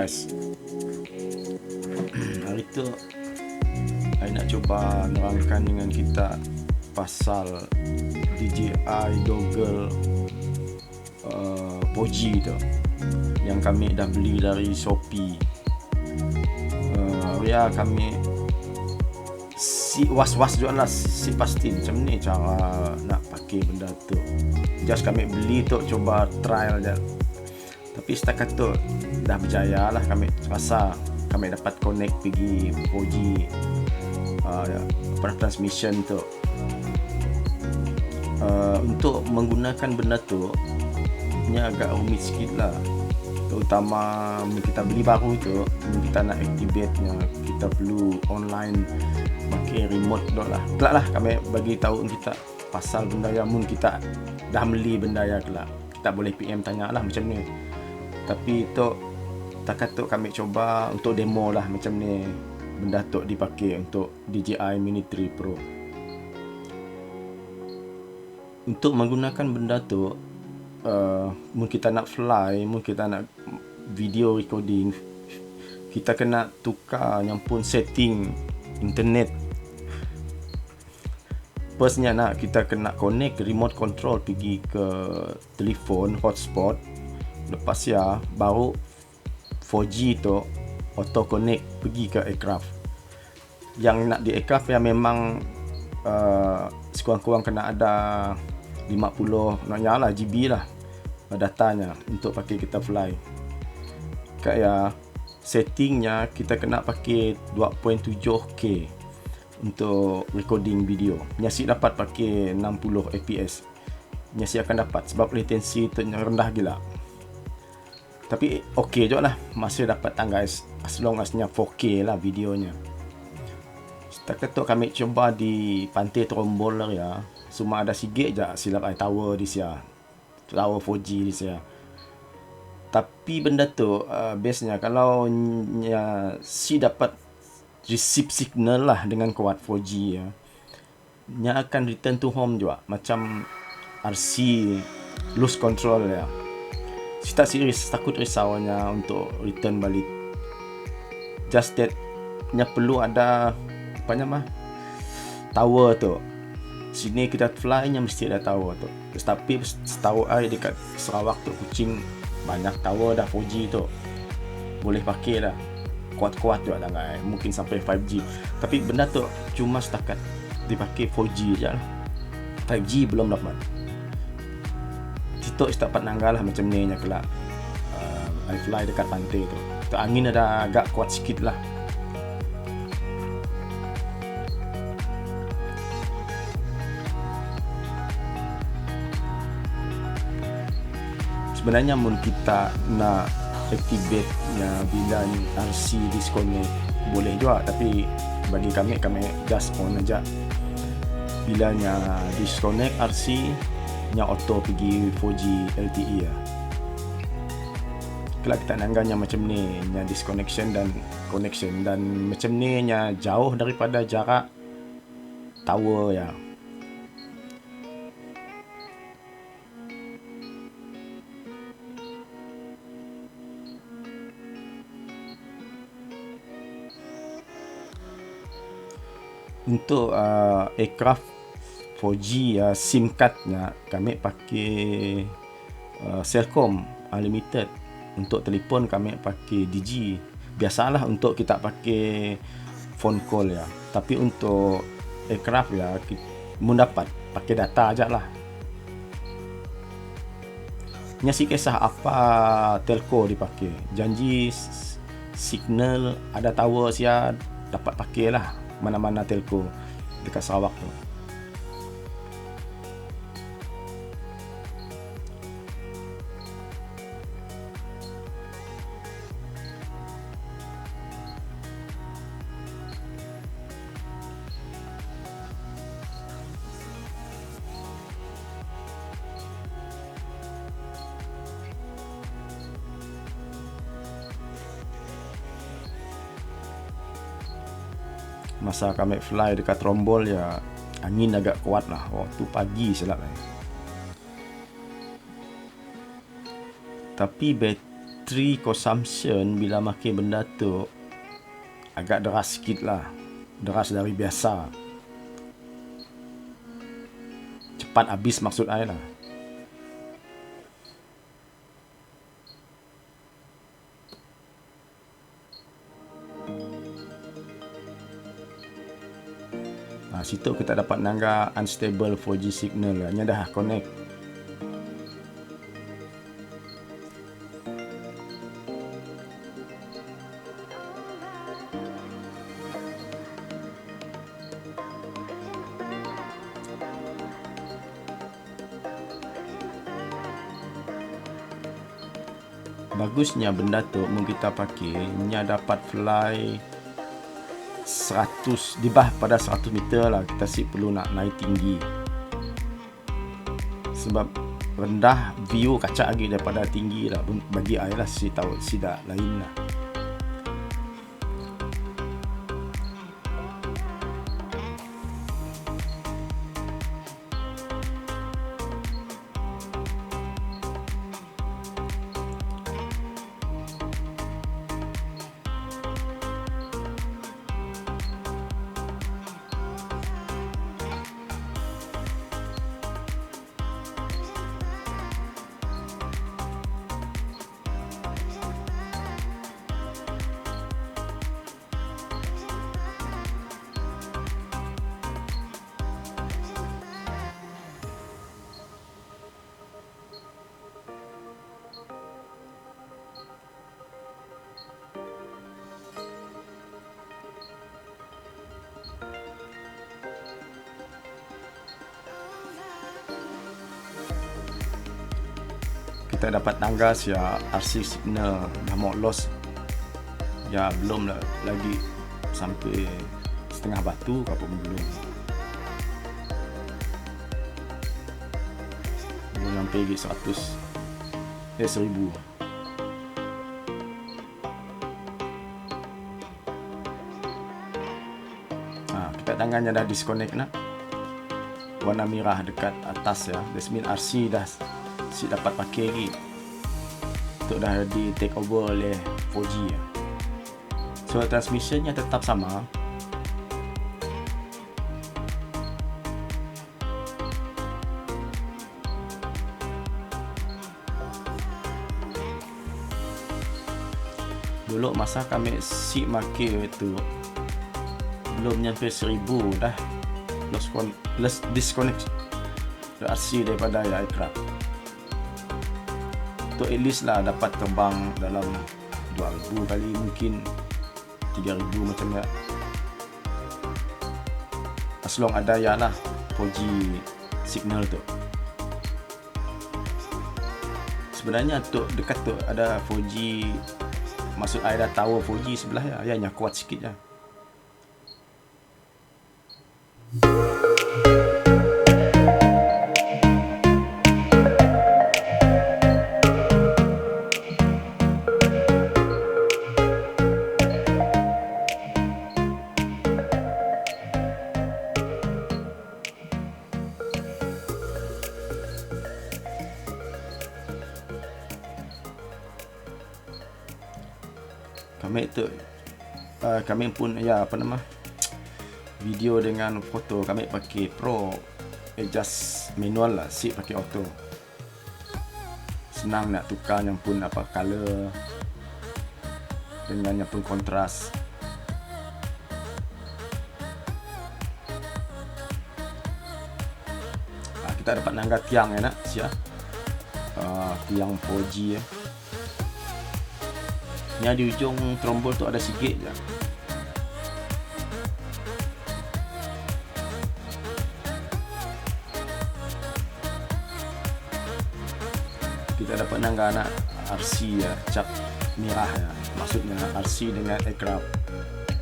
guys. Hari tu Saya nak cuba nerangkan dengan kita Pasal DJI Doggle uh, Poji tu Yang kami dah beli dari Shopee. Uh, Ya kami Si was-was juga lah Si pasti macam ni cara nak pakai benda tu. Just kami beli tu coba trial je tapi setakat tu dah berjaya lah kami rasa kami dapat connect pergi 4G uh, transmission tu. Uh, untuk menggunakan benda tu ni agak rumit sikit lah. Terutama kita beli baru tu kita nak activate yang kita perlu online pakai remote tu lah. Kelak lah kami bagi tahu kita pasal benda yang mun kita dah beli benda yang kelak. Kita boleh PM tanya lah macam ni tapi tu tak kata kami cuba untuk demo lah macam ni. Benda tu dipakai untuk DJI Mini 3 Pro. Untuk menggunakan benda tu uh, mungkin kita nak fly mungkin kita nak video recording kita kena tukar yang pun setting internet. Firstnya nak kita kena connect remote control pergi ke telefon hotspot lepas ya baru 4G tu auto connect pergi ke aircraft. Yang nak di aircraft ya memang uh, sekurang-kurang kena ada 50 nak lah GB lah datanya untuk pakai kita fly. Kayak settingnya kita kena pakai 2.7K untuk recording video. Nyasi dapat pakai 60 fps nyasi akan dapat sebab latency tu rendah gila tapi okey juga lah Masih dapat tangga as, as long asnya 4K lah videonya. Setakat tu kami cuba di pantai Trombol lah ya. Cuma ada sikit je silap ay tower di sia Tower 4G di sia Tapi benda tu uh, Bestnya kalau nya, Si dapat receive signal lah dengan kuat 4G ya. Nya akan return to home juga. Macam RC lose control ya si tak serius takut risaunya untuk return balik. Just that nya perlu ada apa nama tower tu. Sini kita fly nya mesti ada tower tu. Tapi setahu ai dekat Sarawak tu kucing banyak tower dah 4G tu. Boleh pakai lah. Kuat-kuat juga dah kan mungkin sampai 5G tapi benda tu cuma setakat dipakai 4G je lah. 5G belum dapat Tok tak dapat nanggal lah macam ni kelak. Uh, I fly dekat pantai tu. Tu angin ada agak kuat sikit lah. Sebenarnya mun kita nak activate ya bila RC disconnect boleh juga tapi bagi kami kami just on aja bilanya disconnect RC nya auto pergi 4G LTE lah. Kalau kita nangganya macam ni, nya disconnection dan connection dan macam ni nya jauh daripada jarak tower ya. Untuk uh, aircraft 4G uh, SIM cardnya kami pakai uh, Celcom Unlimited. Untuk telefon kami pakai DG biasalah untuk kita pakai phone call ya. Tapi untuk aircraft ya mun dapat pakai data aja lah nyasi kisah apa telco dipakai? Janji signal ada tower sia dapat pakai lah mana-mana telco dekat Sarawak tu masa kami fly dekat Trombol ya angin agak kuat lah. Waktu pagi silap eh. tapi battery consumption bila makin benda tu agak deras sikit lah. Deras dari biasa. Cepat habis maksud saya lah Situ kita dapat nangga unstable 4G signal lah. Nya dah connect. Bagusnya benda tu mungkin kita pakai nya dapat fly 100 di bawah pada 100 meter lah. Kita sih perlu nak naik tinggi. Sebab rendah view kacak lagi daripada tinggi lah. Bagi saya lah si tahu si dah lain lah kita dapat tangga ya RC signal dah mau loss ya belum lagi sampai setengah batu pun belum belum sampai lagi 100 eh 1000 ha, tangannya dah disconnect nak. Warna merah dekat atas ya. Desmin RC dah si dapat pakai lagi. Untuk dah di take over oleh 4G ya. so transmissionnya tetap sama. Dulu masa kami si make itu belum nyampe seribu dah. Con- lost disconnect RC daripada aircraft untuk at least lah dapat terbang dalam 2000 kali mungkin 3000 macam ya as long ada ya lah 4G signal tu. Sebenarnya tu dekat tu ada 4G maksud ada tower 4G sebelah ya yang kuat sikit ya kami pun ya apa nama? Video dengan foto. Kami pakai pro adjust manual lah. Si pakai auto. Senang nak tukar yang pun apa color dengan yang pun kontras. Uh, kita dapat nangga tiang ya nak siap uh, tiang 4G ya yang di ujung trombol tu ada sikit je kita dapat nangga anak RC ya cap merah ya. Maksudnya RC dengan aircraft.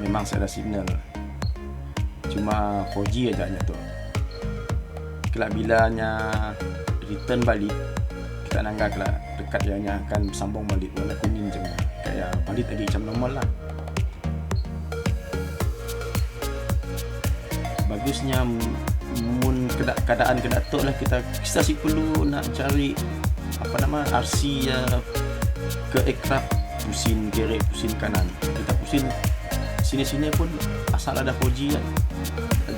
Memang saya ada signal. Cuma 4G aja nya tu. Kelak bilanya return balik kita nangga kelak dekat yang akan sambung balik warna kuning je. Kayak balik tadi macam normal lah. Bagusnya mun keadaan kena tok lah kita. Kita sih perlu nak cari apa nama? RC ya ke ekrab pusing kiri pusing kanan. Kita pusing sini-sini pun asal ada 4G kan.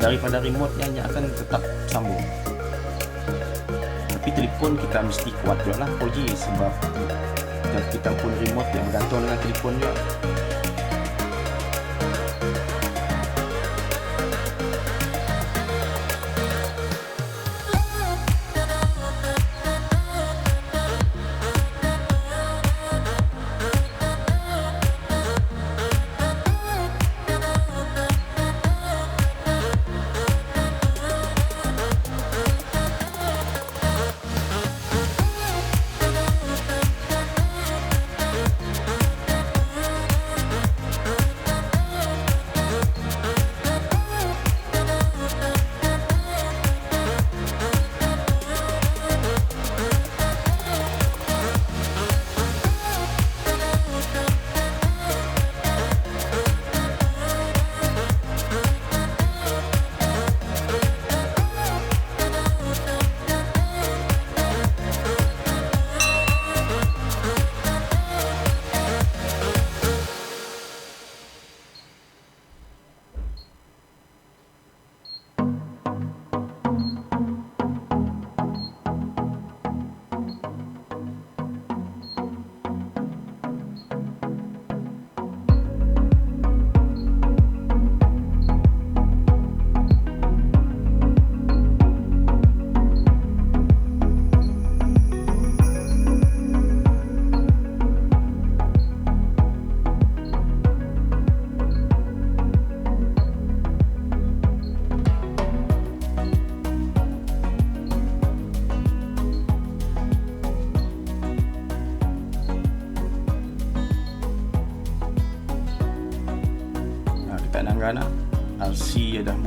Daripada remote nya akan tetap sambung. Tapi telefon kita mesti kuat juga lah 4G sebab kita pun remote yang bergantung dengan telefon juga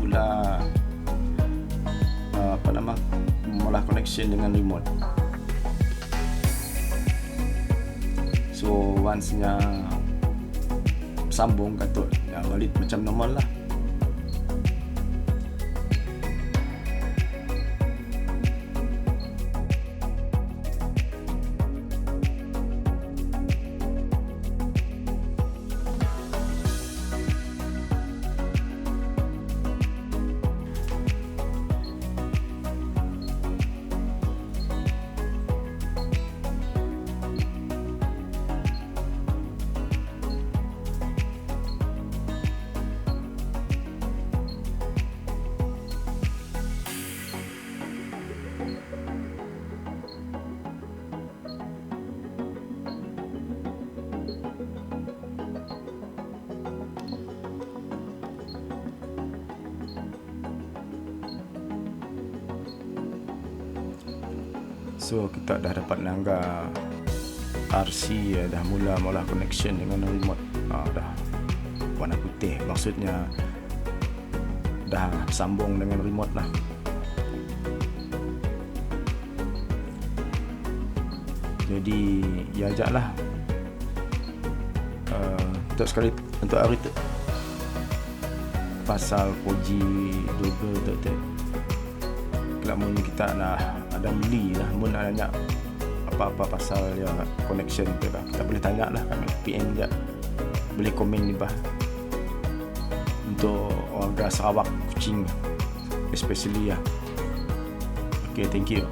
mula uh, apa nama mula connection dengan remote. So once nya sambung katut ya balik macam normal lah So kita dah dapat langgar RC ya, dah mula mula connection dengan remote. Ah, dah warna putih. Maksudnya dah sambung dengan remote lah. Jadi ya ajak lah. Uh, untuk sekali untuk hari tu. Pasal 4G double tu tu kalau kita nak ada beli lah. Pun nak tanya apa-apa pasal ya connection tu lah. Kita boleh tanya lah kami PM dia boleh komen ni bah. Untuk warga Sarawak Kuching especially ya okay thank you